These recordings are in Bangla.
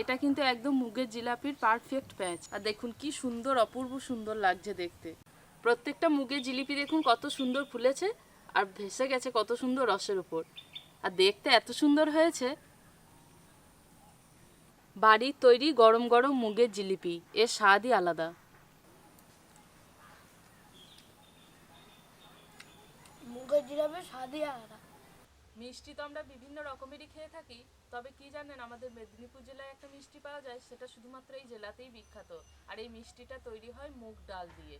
এটা কিন্তু একদম মুগের জিলাপির পারফেক্ট প্যাচ আর দেখুন কি সুন্দর, অপূর্ব সুন্দর লাগছে দেখতে। প্রত্যেকটা মুগের জিলিপি দেখুন কত সুন্দর ফুলেছে আর ভেসে গেছে কত সুন্দর রসের উপর। আর দেখতে এত সুন্দর হয়েছে। বাড়ির তৈরি গরম গরম মুগের জিলিপি, এর স্বাদই আলাদা। মুগের জিলাপি স্বাদই আলাদা। মিষ্টি তো আমরা বিভিন্ন রকমেরই খেয়ে থাকি, তবে কি জানেন আমাদের মেদিনীপুর জেলায় একটা মিষ্টি পাওয়া যায়, সেটা শুধুমাত্র এই জেলাতেই বিখ্যাত। আর এই মিষ্টিটা তৈরি হয় মুগ ডাল দিয়ে।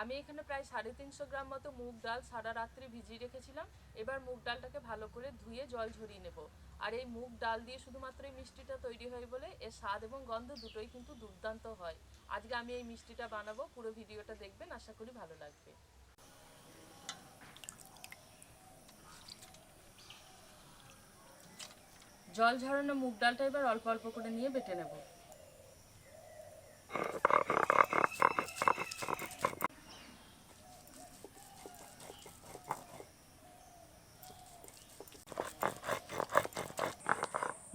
আমি এখানে প্রায় সাড়ে তিনশো গ্রাম মতো মুগ ডাল সারা রাত্রি ভিজিয়ে রেখেছিলাম। এবার মুগ ডালটাকে ভালো করে ধুয়ে জল ঝরিয়ে নেব। আর এই মুগ ডাল দিয়ে শুধুমাত্র এই মিষ্টিটা তৈরি হয় বলে এর স্বাদ এবং গন্ধ দুটোই কিন্তু দুর্দান্ত হয়। আজকে আমি এই মিষ্টিটা বানাবো, পুরো ভিডিওটা দেখবেন, আশা করি ভালো লাগবে। জল ঝরানো মুগ ডালটা এবার অল্প অল্প করে নিয়ে বেটে নেব।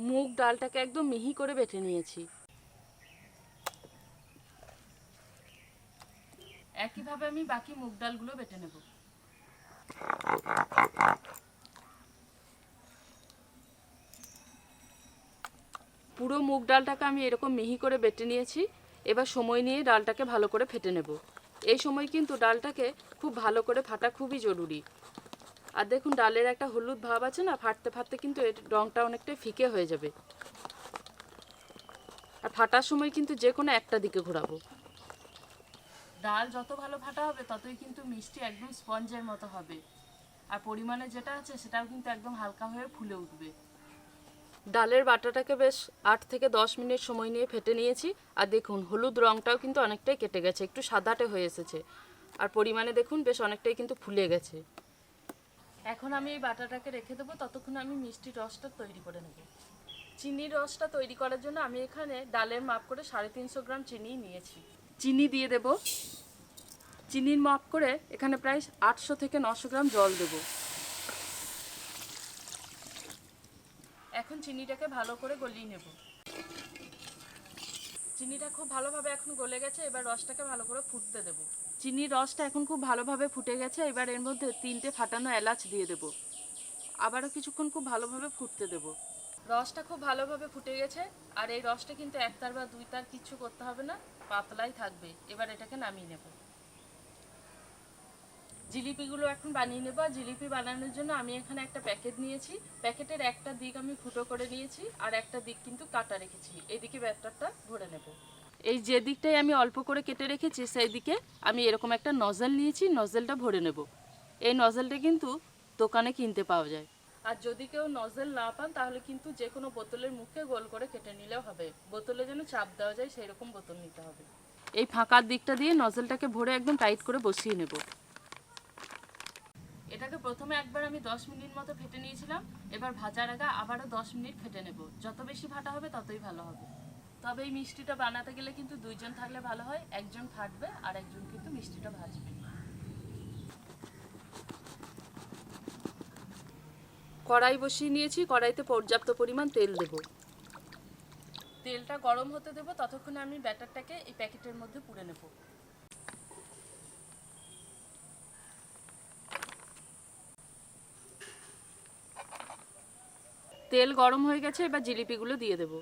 মুগ ডালটাকে একদম মিহি করে বেটে নিয়েছি। একইভাবে আমি বাকি মুগ ডালগুলো বেটে নেব। পুরো মুগ ডালটাকে আমি এরকম মিহি করে বেটে নিয়েছি। এবার সময় নিয়ে ডালটাকে ভালো করে ফেটে নেব। এই সময় কিন্তু ডালটাকে খুব ভালো করে ফাটা খুবই জরুরি। আর দেখুন, ডালের একটা হলুদ ভাব আছে না, ফাটতে ফাটতে কিন্তু এর রঙটা অনেকটাই ফিকে হয়ে যাবে। আর ফাটার সময় কিন্তু যে কোনো একটা দিকে ঘোরাবো। ডাল যত ভালো ফাটা হবে, ততই কিন্তু মিষ্টি একদম স্পঞ্জের মতো হবে। আর পরিমাণে যেটা আছে, সেটাও কিন্তু একদম হালকা হয়ে ফুলে উঠবে। ডালের বাটাটাকে বেশ আট থেকে দশ মিনিট সময় নিয়ে ফেটে নিয়েছি। আর দেখুন, হলুদ রঙটাও কিন্তু অনেকটাই কেটে গেছে, একটু সাদাটে হয়ে এসেছে। আর পরিমাণে দেখুন, বেশ অনেকটাই কিন্তু ফুলে গেছে। এখন আমি এই বাটাটাকে রেখে দেবো, ততক্ষণ আমি মিষ্টির রসটা তৈরি করে নেব। চিনির রসটা তৈরি করার জন্য আমি এখানে ডালের মাপ করে সাড়ে তিনশো গ্রাম চিনি নিয়েছি। চিনি দিয়ে দেব। চিনির মাপ করে এখানে প্রায় আটশো থেকে নশো গ্রাম জল দেবো। এখন চিনিটাকে ভালো করে গলিয়ে নেব। চিনিটা খুব ভালোভাবে এখন গলে গেছে, এবার রসটাকে ভালো করে ফুটতে দেব। চিনির রসটা এখন খুব ভালোভাবে ফুটে গেছে, এবার এর মধ্যে তিনটে ফাটানো এলাচ দিয়ে দেব। আবারও কিছুক্ষণ খুব ভালোভাবে ফুটতে দেব। রসটা খুব ভালোভাবে ফুটে গেছে, আর এই রসটা কিন্তু একতার বা দুই তার কিচ্ছু করতে হবে না, পাতলাই থাকবে। এবার এটাকে নামিয়ে নেব। জিলিপিগুলো এখন বানিয়ে নেব। আর জিলিপি বানানোর জন্য আমি এখানে একটা প্যাকেট নিয়েছি। প্যাকেটের একটা দিক আমি ফুটো করে নিয়েছি আর একটা দিক কিন্তু কাটা রেখেছি। এদিকে ব্যাটারটা ভরে নেব। এই যে দিকটাই আমি অল্প করে কেটে রেখেছি, সেই দিকে আমি এরকম একটা নজল নিয়েছি, নজলটা ভরে নেব। এই নজলটা কিন্তু দোকানে কিনতে পাওয়া যায়। আর যদি কেউ নজল না পান, তাহলে কিন্তু যে কোনো বোতলের মুখে গোল করে কেটে নিলেও হবে। বোতলে যেন চাপ দেওয়া যায় সেই রকম বোতল নিতে হবে। এই ফাঁকার দিকটা দিয়ে নজলটাকে ভরে একদম টাইট করে বসিয়ে নেব। এটাকে প্রথমে একবার আমি দশ মিনিট মতো ফেটে নিয়েছিলাম। এবার ভাজার আগে আবারও দশ মিনিট ফেটে নেব। যত বেশি ফাটা হবে, ততই ভালো হবে। তবে এই মিষ্টিটা বানাতে গেলে কিন্তু দুইজন থাকলে ভালো হয়, একজন ফাটবে আর একজন কিন্তু মিষ্টিটা ভাজবে। কড়াই বসিয়ে নিয়েছি, কড়াইতে পর্যাপ্ত পরিমাণ তেল দেব। তেলটা গরম হতে দেব, ততক্ষণে আমি ব্যাটারটাকে এই প্যাকেটের মধ্যে পুড়ে নেব। তেল গরম হয়ে গেছে, এবার জিলিপিগুলো দিয়ে দেব।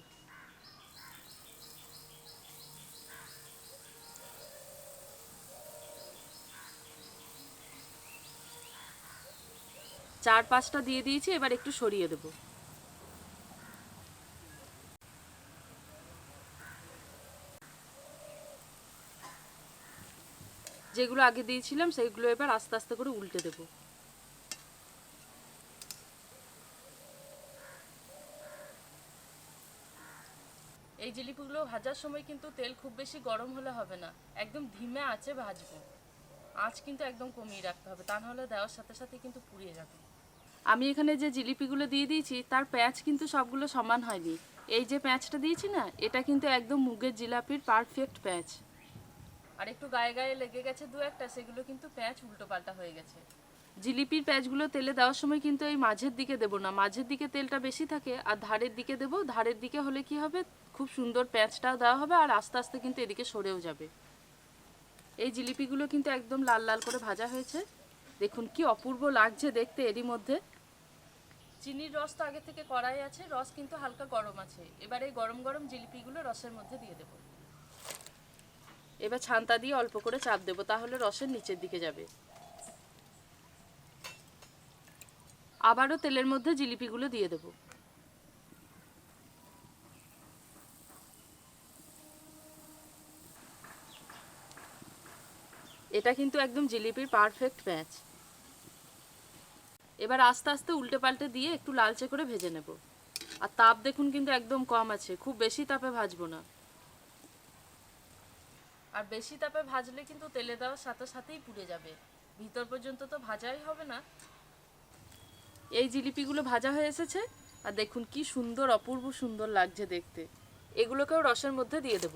চার পাঁচটা দিয়ে দিয়েছি, এবার একটু সরিয়ে দেব। যেগুলো আগে দিয়েছিলাম সেইগুলো এবার আস্তে আস্তে করে উল্টে দেবো এই জিলিপিগুলো ভাজার সময় কিন্তু তেল খুব বেশি গরম হলে হবে না। একদম ধিমে আঁচে ভাজবো। আঁচ কিন্তু একদম কমিয়ে রাখতে হবে। তা নাহলে দেওয়ার সাথে সাথে কিন্তু পুড়িয়ে যাবে। আমি এখানে যে জিলিপিগুলো দিয়ে দিয়েছি তার প্যাঁচ কিন্তু সবগুলো সমান হয়নি। এই যে প্যাঁচটা দিয়েছি না এটা কিন্তু একদম মুগের জিলাপির পারফেক্ট প্যাঁচ। আর একটু গায়ে গায়ে লেগে গেছে দু একটা সেগুলো কিন্তু প্যাঁচ উল্টো পাল্টা হয়ে গেছে। জিলিপির প্যাঁচগুলো তেলে দেওয়ার সময় কিন্তু এই মাঝের দিকে দেবো না। মাঝের দিকে তেলটা বেশি থাকে আর ধারের দিকে দেবো। ধারের দিকে হলে কি হবে? খুব সুন্দর প্যাঁচটাও দেওয়া হবে আর আস্তে আস্তে কিন্তু এদিকে সরেও যাবে। এই জিলিপিগুলো কিন্তু একদম লাল লাল করে ভাজা হয়েছে। দেখুন কি অপূর্ব লাগছে দেখতে এরই মধ্যে। চিনির রস তো আগে থেকে কড়াই আছে, রস কিন্তু হালকা গরম আছে। এবার এই গরম গরম জিলিপিগুলো রসের মধ্যে দিয়ে দেবো। এবার ছান্তা দিয়ে অল্প করে চাপ দেবো, তাহলে রসের নিচের দিকে যাবে। আবারও তেলের মধ্যে জিলিপিগুলো দিয়ে দেবো। এটা কিন্তু একদম জিলিপির পারফেক্ট ম্যাচ এবার আস্তে আস্তে উল্টে পাল্টে দিয়ে একটু লালচে করে ভেজে নেব। আর তাপ দেখুন কিন্তু একদম কম আছে, খুব বেশি তাপে ভাজবো না। আর বেশি তাপে ভাজলে কিন্তু তেলে দেওয়ার সাথে সাথেই পুড়ে যাবে। ভিতর পর্যন্ত তো ভাজাই হবে না। এই জিলিপিগুলো ভাজা হয়ে এসেছে। আর দেখুন কি সুন্দর, অপূর্ব সুন্দর লাগছে দেখতে। এগুলোকেও রসের মধ্যে দিয়ে দেব।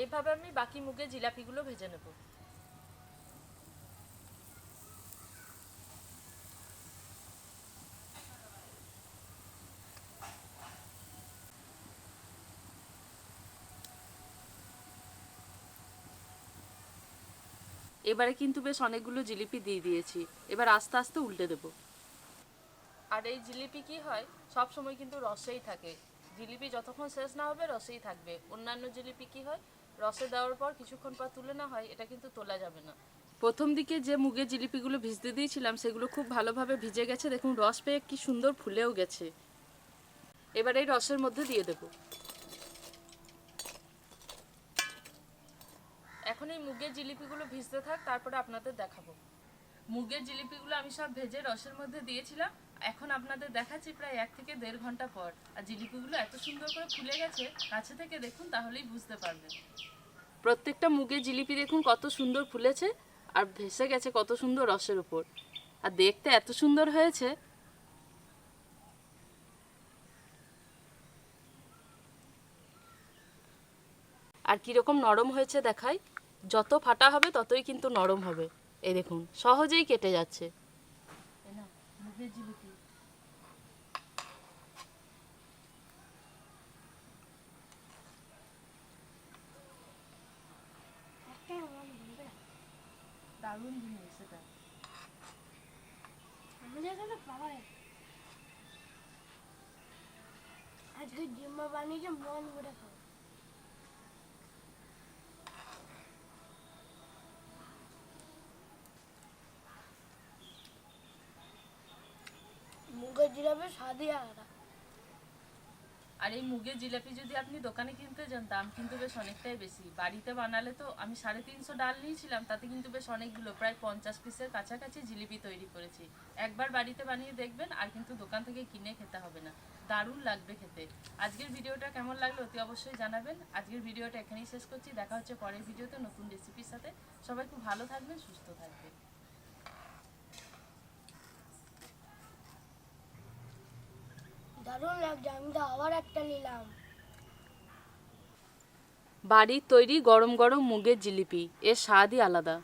এইভাবে আমি বাকি মুগের জিলাপিগুলো ভেজে নেব। এবারে কিন্তু বেশ অনেকগুলো জিলিপি দিয়ে দিয়েছি। এবার আস্তে আস্তে উল্টে দেব। আর এই জিলিপি কি হয়? সব সময় কিন্তু রসেই থাকে। জিলিপি যতক্ষণ শেষ না হবে রসেই থাকবে। অন্যান্য জিলিপি কি হয়? রসে দেওয়ার পর কিছুক্ষণ পর তুলে না হয়, এটা কিন্তু তোলা যাবে না। প্রথম দিকে যে মুগের জিলিপিগুলো ভিজতে দিয়েছিলাম, সেগুলো খুব ভালোভাবে ভিজে গেছে, দেখুন রস পেয়ে কি সুন্দর ফুলেও গেছে। এবার এই রসের মধ্যে দিয়ে দেবো। এখন এই মুগের জিলিপিগুলো ভিজতে থাক, তারপরে আপনাদের দেখাবো। মুগের জিলিপিগুলো আমি সব ভেজে রসের মধ্যে দিয়েছিলাম। এখন আপনাদের দেখাচ্ছি প্রায় এক থেকে দেড় ঘণ্টা পর। আর জিলিপিগুলো এত সুন্দর করে ফুলে গেছে কাছে থেকে দেখুন তাহলেই বুঝতে পারবেন। প্রত্যেকটা মুগের জিলিপি দেখুন কত সুন্দর ফুলেছে আর ভেসে গেছে কত সুন্দর রসের উপর। আর দেখতে এত সুন্দর হয়েছে। আর কীরকম নরম হয়েছে দেখাই যত ফাটা হবে ততই কিন্তু নরম হবে। এই দেখুন সহজেই কেটে যাচ্ছে। একটাই দারুণ জিনিস এটা আজকে জিম্মা বানিয়েছে মন ভরে খাও মুগের জিরাপে স্বাদই আর এই মুগের জিলাপি যদি আপনি দোকানে কিনতে যান, দাম কিন্তু বেশ অনেকটাই বেশি। বাড়িতে বানালে তো আমি সাড়ে তিনশো ডাল নিয়েছিলাম, তাতে কিন্তু বেশ অনেকগুলো, প্রায় পঞ্চাশ পিসের কাছাকাছি জিলিপি তৈরি করেছি। একবার বাড়িতে বানিয়ে দেখবেন, আর কিন্তু দোকান থেকে কিনে খেতে হবে না। দারুণ লাগবে খেতে। আজকের ভিডিওটা কেমন লাগল অতি অবশ্যই জানাবেন। আজকের ভিডিওটা এখানেই শেষ করছি। দেখা হচ্ছে পরের ভিডিওতে নতুন রেসিপির সাথে। সবাই খুব ভালো থাকবেন, সুস্থ থাকবেন। দারুণ লাগছে, আমি তো আবার একটা নিলাম। বাড়ির তৈরি গরম গরম মুগের জিলিপি, এর স্বাদই আলাদা।